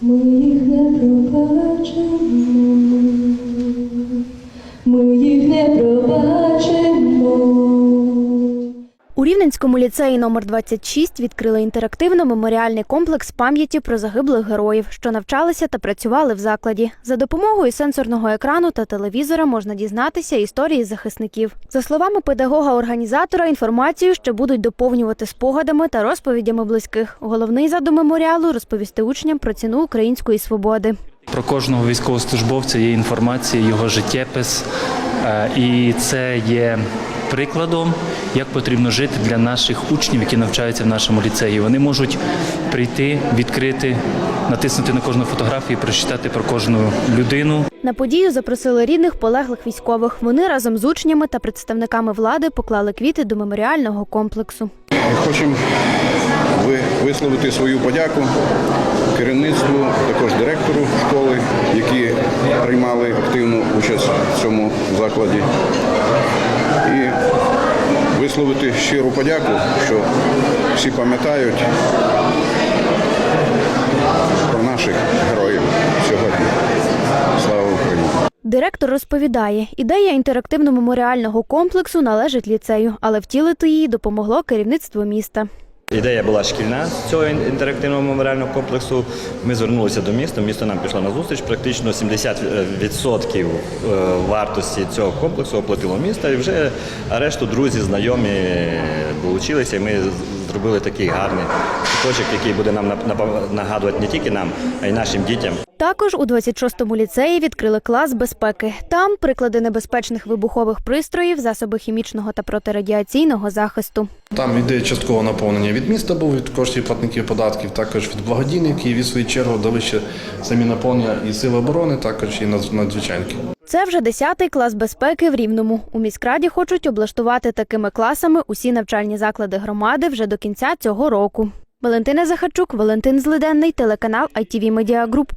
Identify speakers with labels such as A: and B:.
A: Ми їх не пробачимо,
B: Рівненському ліцеї номер 26 відкрили інтерактивно-меморіальний комплекс пам'яті про загиблих героїв, що навчалися та працювали в закладі. За допомогою сенсорного екрану та телевізора можна дізнатися історії захисників. За словами педагога-організатора, інформацію ще будуть доповнювати спогадами та розповідями близьких. Головний задум меморіалу розповісти учням про ціну української свободи.
C: Про кожного військовослужбовця є інформація, його життєпис, і це є прикладом, як потрібно жити для наших учнів, які навчаються в нашому ліцеї. Вони можуть прийти, відкрити, натиснути на кожну фотографію, прочитати про кожну людину.
B: На подію запросили рідних полеглих військових. Вони разом з учнями та представниками влади поклали квіти до меморіального комплексу.
D: Хочемо ви- висловити свою подяку керівництву, також директору школи, активну участь в цьому закладі. І висловити щиру подяку, що всі пам'ятають про наших героїв сьогодні. Слава Україні!
B: Директор розповідає, ідея інтерактивно-меморіального комплексу належить ліцею, але втілити її допомогло керівництво міста.
E: Ідея була шкільна з цього інтерактивного меморіального комплексу. Ми звернулися до міста. Місто нам пішло на зустріч. Практично 70% е, вартості цього комплексу оплатило місто. І вже решту друзі, знайомі долучилися. І ми зробили такий гарний куточок, який буде нам нагадувати не тільки нам, а й нашим дітям.
B: Також у 26-му ліцеї відкрили клас безпеки. Там приклади небезпечних вибухових пристроїв, засоби хімічного та протирадіаційного захисту.
F: Там йде часткове наповнення від міста, був від коштів платників податків, також від благодійників, і від свою чергу дали ще самі наповнення і сили оборони, також і надз- надзвичайники.
B: Це вже 10-й клас безпеки в Рівному. У міськраді хочуть облаштувати такими класами усі навчальні заклади громади вже до кінця цього року. Валентина Захарчук, Валентин Злиденний, телеканал ITV Media Group.